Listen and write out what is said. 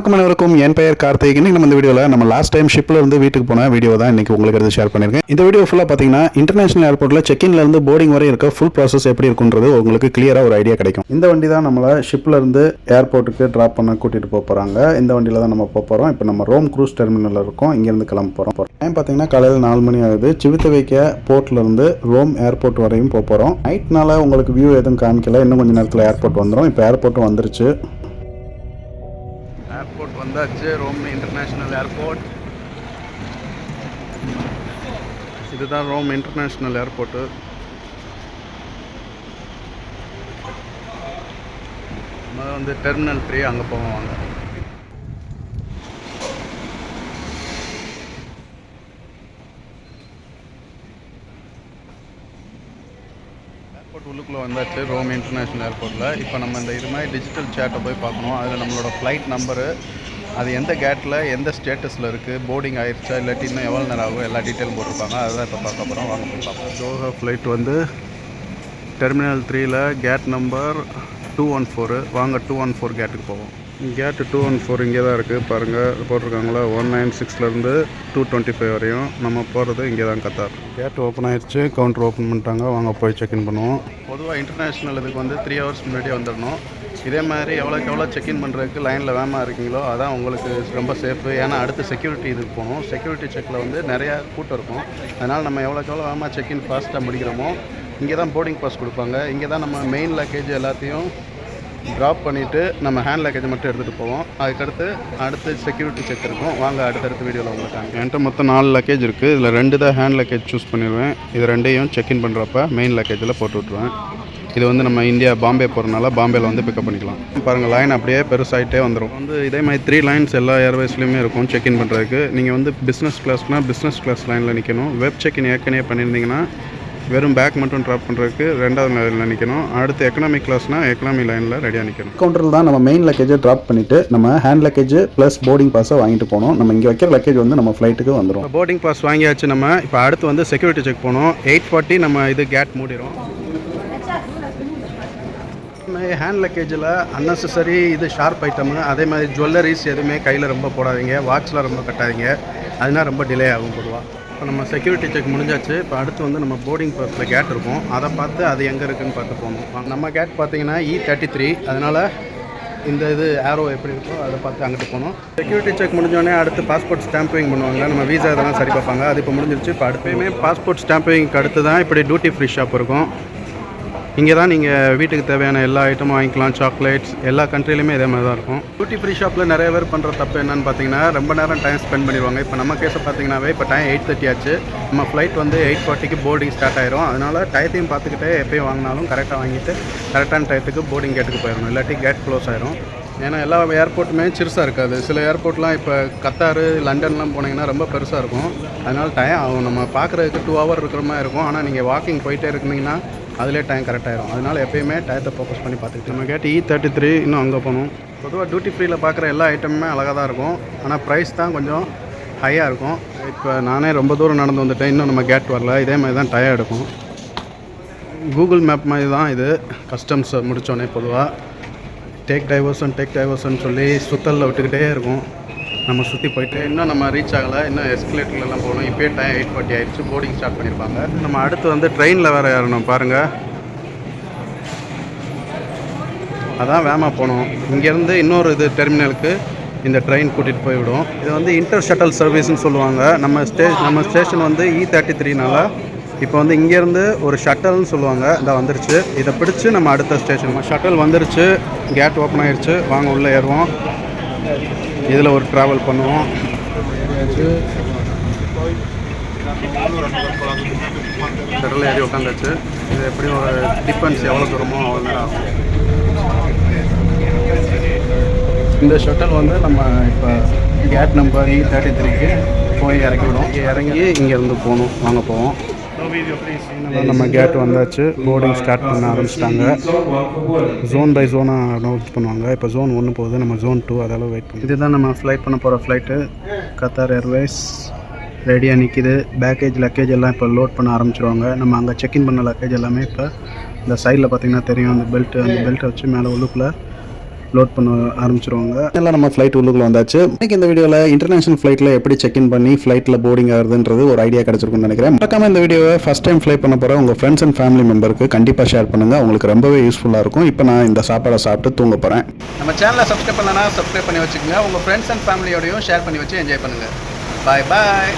வணக்கம் அனைவருக்கும். என் பெயர் கார்த்திக். இன்னைக்கு நம்ம இந்த வீடியோவில் நம்ம லாஸ்ட் டைம் ஷிப்பில் இருந்து வீட்டுக்கு போன வீடியோ தான் இன்னைக்கு உங்களுக்கு எடுத்து ஷேர் பண்ணியிருக்கேன் இந்த வீடியோ ஃபுல்லாக பார்த்தீங்கன்னா இன்டர்நேஷனல் ஏர்போர்ட்டில் செக்இன்ல இருந்து போர்டிங் வரை இருக்க ஃபுல் ப்ராசஸ் எப்படி இருக்குன்றது உங்களுக்கு கிளியராக ஒரு ஐடியா கிடைக்கும். இந்த வண்டி தான் நம்மளை ஷிப்பில் இருந்து ஏர்போர்ட்டுக்கு ட்ராப் பண்ண கூட்டிகிட்டு போக போகிறாங்க இந்த வண்டியில் தான் நம்ம போக போகிறோம் இப்போ நம்ம ரோம் க்ரூஸ் டெர்மினலில் இருக்கோம். இங்கேருந்து கிளம்ப போகிறோம் டைம் பார்த்தீங்கன்னா காலையில் நாலு மணி ஆகுது. சிவித்த வைக்க போர்ட்லேருந்து ரோம் ஏர்போர்ட் வரையும் போக போகிறோம் நைட்னால உங்களுக்கு வியூ எதுவும் காமிக்கல. இன்னும் கொஞ்சம் நேரத்தில் ஏர்போர்ட் வந்துடும் இப்போ ஏர்போர்ட்டும் வந்துருச்சு. ஏர்போர்ட் வந்தாச்சு ரோம் இன்டர்நேஷ்னல் ஏர்போர்ட். இதுதான் ரோம் இன்டர்நேஷ்னல் ஏர்போர்ட்டு நம்ம வந்து டெர்மினல் த்ரீ அங்கே போவோம் வாங்க. ஏர்போர்ட் உள்ளுக்குள்ளே வந்தாச்சு ரோம் இன்டர்நேஷ்னல் ஏர்போர்ட்டில் இப்போ நம்ம இந்த இது மாதிரி டிஜிட்டல் சேட்டை போய் பார்க்கணும். அதில் நம்மளோட ஃப்ளைட் நம்பரு அது எந்த கேட்டில் எந்த ஸ்டேட்டஸில் இருக்குது போர்டிங் ஆயிடுச்சா இல்லாட்டி இன்னும் எவ்வளோ நேரம் ஆகும் எல்லா டீட்டெயிலும் போட்டிருப்பாங்க. அதுதான் இப்போ பார்க்க போகிறோம் வாங்க போய் பார்ப்போம். தோஹா ஃப்ளைட் வந்து டெர்மினல் த்ரீயில் gate number two one four வாங்க டூ ஒன் ஃபோர் கேட்டுக்கு போவோம். கேட்டு டூ ஒன் ஃபோர் இங்கே தான் இருக்குது. பாருங்கள் போட்டிருக்காங்களா? ஒன் நைன் சிக்ஸ்லேருந்து டூ டுவெண்ட்டி ஃபைவ் வரையும் நம்ம போகிறது இங்கே தான் கத்தார். கேட் ஓப்பன் ஆயிடுச்சு கவுண்டர் ஓப்பன் பண்ணிட்டாங்க. வாங்க போய் செக்இன் பண்ணுவோம். பொதுவாக இன்டர்நேஷ்னல் இதுக்கு வந்து த்ரீ ஹவர்ஸ் முன்னாடியே வந்துடணும். இதே மாதிரி எவ்வளோக்கு எவ்வளோ செக்இன் பண்ணுறதுக்கு லைனில் வேகமாக இருக்கீங்களோ அதான் உங்களுக்கு ரொம்ப சேஃபு ஏன்னா அடுத்து செக்யூரிட்டி இதுக்கு போகணும். செக்யூரிட்டி செக்கில் வந்து நிறையா கூட்டம் இருக்கும். அதனால் நம்ம எவ்வளோக்கு எவ்வளோ வேகமாக செக்இன் ஃபாஸ்ட்டாக முடிக்கிறோமோ இங்கே தான் போர்டிங் பாஸ் கொடுப்பாங்க. இங்கே தான் நம்ம மெயின் லக்கேஜ் எல்லாத்தையும் ட்ராப் பண்ணிவிட்டு நம்ம ஹேண்ட் லக்கேஜ் மட்டும் எடுத்துகிட்டு போவோம். அதுக்கடுத்து அடுத்து செக்யூரிட்டி செக் இருக்கும். வாங்க அடுத்தடுத்த வீடியோவில் உங்களுக்கு என்கிட்ட மொத்தம் நாலு லக்கேஜ் இருக்குது இதில் ரெண்டு தான் ஹேண்ட் லக்கேஜ் சூஸ் பண்ணிடுவேன் இது ரெண்டையும் செக்இன் பண்ணுறப்ப மெயின் லக்கேஜில் போட்டு விட்ருவேன் இது வந்து நம்ம இந்தியா பாம்பே போகிறனால பாம்பேயில் வந்து பிக்கப் பண்ணிக்கலாம். பாருங்கள் லைன் அப்படியே பெருசாகிட்டே வந்துடும் வந்து இதே மாதிரி த்ரீ லைன்ஸ் எல்லா ஏர்வேஸ்லையுமே இருக்கும் செக்இன் பண்ணுறதுக்கு நீங்கள் வந்து பிஸ்னஸ் கிளாஸ்னால் பிஸ்னஸ் கிளாஸ் லைனில் நிற்கணும் வெப் செக்இன் ஏற்கனவே பண்ணியிருந்தீங்கன்னா வெறும் பேக் மட்டும் ட்ராப் பண்ணுறதுக்கு ரெண்டாவது லைனில் நிற்கணும் அடுத்து எக்கனாமிக் கிளாஸ்னால் எக்கனாமி லைனில் ரெடியாக நிற்கணும் கவுண்டரில் தான் நம்ம மெயின் லக்கேஜை ட்ராப் பண்ணிவிட்டு நம்ம ஹேண்ட் லக்கேஜ் ப்ளஸ் போர்டிங் பாஸை வாங்கிட்டு போகணும். நம்ம இங்கே வைக்கிற லக்கேஜ் வந்து நம்ம ஃப்ளைட்டுக்கு வந்துடும் போர்டிங் பாஸ் வாங்கியாச்சு நம்ம. இப்போ அடுத்து வந்து செக்யூரிட்டி செக் போனோம் எயிட் ஃபார்ட்டி நம்ம இது கேட் மூடிடும் ஹேண்ட் லக்கேஜில் அன்னெசரி இது ஷார்ப் ஐட்டமு அதே மாதிரி ஜுவல்லரிஸ் எதுவுமே கையில் ரொம்ப போடாதீங்க. வாட்ச்லாம் ரொம்ப கட்டாதீங்க. அதனால் ரொம்ப டிலே ஆகும் பொதுவாக இப்போ நம்ம செக்யூரிட்டி செக் முடிஞ்சாச்சு. இப்போ அடுத்து வந்து நம்ம போர்டிங் பாஸில் கேட் இருக்கும். அதை பார்த்து அது எங்கே இருக்குன்னு பார்த்து போகணும். நம்ம கேட் பார்த்தீங்கன்னா இ தேர்ட்டி த்ரீ அதனால் இந்த இது ஆரோ எப்படி இருக்கோ அதை பார்த்து அங்கிட்டு போகணும். செக்யூரிட்டி செக் முடிஞ்சோடனே அடுத்து பாஸ்போர்ட் ஸ்டாம்பிங் பண்ணுவாங்க நம்ம வீசா இதெல்லாம் சரி பார்ப்பாங்க. அது இப்போ முடிஞ்சிருச்சு. இப்போ அடுப்பையுமே பாஸ்போர்ட் ஸ்டாம்பிங்க்கு அடுத்து தான் இப்படி டியூட்டி ஃப்ரீ ஷாப் இருக்கும். இங்கே தான் நீங்கள் வீட்டுக்கு தேவையான எல்லா ஐட்டமும் வாங்கிக்கலாம் சாக்லேட்ஸ் எல்லா கண்ட்ரிலையுமே இதே மாதிரி தான் இருக்கும் டியூட்டி ஃப்ரீ ஷாப்பில் நிறைய பேர் பண்ணுற தப்பு என்னன்னு பார்த்தீங்கன்னா ரொம்ப நேரம் டைம் ஸ்பெண்ட் பண்ணிடுவாங்க. இப்போ நம்ம கேஸை பார்த்தீங்கன்னாவே இப்போ டைம் எயிட் தேர்ட்டி ஆச்சு. நம்ம ஃப்ளைட் வந்து எயிட் ஃபார்ட்டிக்கு போர்டிங் ஸ்டார்ட் ஆயிரும். அதனால் டயத்தையும் பார்த்துக்கிட்டே எப்போயும் வாங்கினாலும் கரெக்டாக வாங்கிட்டு கரெக்டான டயத்துக்கு போர்டிங் கேட்டுக்கு போயிடணும். இல்லாட்டி கேட் க்ளோஸ் ஆயிரும். ஏன்னா எல்லா ஏர்போர்ட்டுமே சிறுசாக இருக்காது. சில ஏர்போர்ட்லாம் இப்போ கத்தார் லண்டன்லாம் போனீங்கன்னா ரொம்ப பெருசாக இருக்கும். அதனால் டைம் ஆகும் நம்ம பார்க்குறதுக்கு டூ ஹவர் இருக்கிற மாதிரி இருக்கும். ஆனால் நீங்கள் வாக்கிங் போயிட்டே இருந்தீங்கன்னா அதிலே டைம் கரெக்டாயிரும் அதனால் எப்பயுமே டயத்தை ஃபோக்கஸ் பண்ணி பார்த்துக்கிட்டு நம்ம கேட்டு இ தேர்ட்டி த்ரீ இன்னும் அங்கே போகணும். பொதுவாக டியூட்டி ஃப்ரீயில் பார்க்குற எல்லா ஐட்டமுமே அழகாக தான் இருக்கும். ஆனால் ப்ரைஸ் தான் கொஞ்சம் ஹையாக இருக்கும். இப்போ நானே ரொம்ப தூரம் நடந்து வந்துட்டேன். இன்னும் நம்ம கேட் வரல. இதே மாதிரி தான் டயர் எடுக்கும் கூகுள் மேப் மாதிரி தான் இது. கஸ்டம்ஸ் முடித்தோடனே பொதுவாக டேக் டைவர்ஷன் டேக் டைவர்ஷன் சொல்லி சுத்தலில் விட்டுக்கிட்டே இருக்கும். நம்ம சுற்றி போயிட்டு. இன்னும் நம்ம ரீச் ஆகலை. இன்னும் எஸ்கலேட்டர்லாம் போகணும். இப்போயே டைம் எயிட் ஃபார்ட்டி ஆயிடுச்சு. போர்டிங் ஸ்டார்ட் பண்ணியிருப்பாங்க நம்ம அடுத்து வந்து ட்ரெயினில் வேறு ஏறணும் பாருங்கள் அதான் வேகமாக போகணும் இங்கேருந்து இன்னொரு இது டெர்மினலுக்கு இந்த ட்ரெயின் கூட்டிகிட்டு போய்விடும் இது வந்து இன்டர் ஷட்டல் சர்வீஸ்னு சொல்லுவாங்க. நம்ம ஸ்டே நம்ம ஸ்டேஷன் வந்து இ தேர்ட்டி த்ரீனால இப்போ வந்து இங்கேருந்து ஒரு ஷட்டல்னு சொல்லுவாங்க. இந்த வந்துருச்சு. இதை பிடிச்சி நம்ம அடுத்த ஸ்டேஷன் ஷட்டல் வந்துருச்சு. கேட் ஓப்பன் ஆயிடுச்சு வாங்க உள்ளே ஏறுவோம். இதில் ஒரு ட்ராவல் பண்ணுவோம். ஷட்டல் ஏறி உட்காந்தாச்சு இது எப்படியும் ஒரு டிஃபென்ஸ் எவ்வளோ தூரமோ அவ்வளோ நேரம் ஆகும். இந்த ஷட்டல் வந்து நம்ம இப்போ கேட் நம்பர் இ தேர்ட்டி த்ரீக்கு போய் இறக்கி விடும் இறங்கி இங்கேருந்து போகணும். வாங்க போவோம். நம்ம கேட் வந்தாச்சு. போர்டிங் ஸ்டார்ட் பண்ண ஆரம்பிச்சிட்டாங்க. ஜோன் பை ஜோனாக அனௌன்ஸ் பண்ணுவாங்க. இப்போ ஜோன் ஒன்று போகுது. நம்ம ஜோன் டூ அதால் வெயிட் பண்ணி இதுதான் நம்ம ஃப்ளைட் பண்ண போகிற ஃப்ளைட்டு கத்தார் ஏர்வேஸ் ரெடியாக நிற்கிது பேக்கேஜ் லக்கேஜ் எல்லாம் இப்போ லோட் பண்ண ஆரம்பிச்சிருவாங்க. நம்ம அங்கே செக்இன் பண்ண லக்கேஜ் எல்லாமே இப்போ இந்த சைடில் பார்த்தீங்கன்னா தெரியும். அந்த பெல்ட் அந்த பெல்ட்டை வச்சு மேலே உள்ளுக்குள்ளே லோட் பண்ண ஆரம்பிச்சிருவாங்க. எல்லாம் நம்ம ஃப்ளைட் உள்ளுக்குள்ள வந்தாச்சு. இன்னைக்கு இந்த வீடியோவில் இன்டர்நேஷனல் ஃப்ளைட்டில் எப்படி செக் இன் பண்ணி ஃப்ளைட்டில் போர்டிங் ஆகுதுன்றது ஒரு ஐடியா கிடைச்சிருக்கும்னு நினைக்கிறேன். மறக்காம இந்த வீடியோவை ஃபஸ்ட் டைம் ஃப்ளை பண்ண போகிற உங்கள் ஃப்ரெண்ட்ஸ் அண்ட் ஃபேமிலி மெம்பருக்கு கண்டிப்பாக ஷேர் பண்ணுங்கள் உங்களுக்கு ரொம்பவே யூஸ்ஃபுல்லாக இருக்கும். இப்போ நான் இந்த சாப்பாடை சாப்பிட்டு தூங்க போகிறேன் நம்ம சேனலை சப்ஸ்கிரைப் பண்ணலன்னா சப்ஸ்கிரைப் பண்ணி வச்சுக்கோங்க. உங்கள் ஃப்ரெண்ட்ஸ் அண்ட் ஃபேமிலியோடையும் ஷேர் பண்ணி வச்சு என்ஜாய் பண்ணுங்கள் பாய் பாய்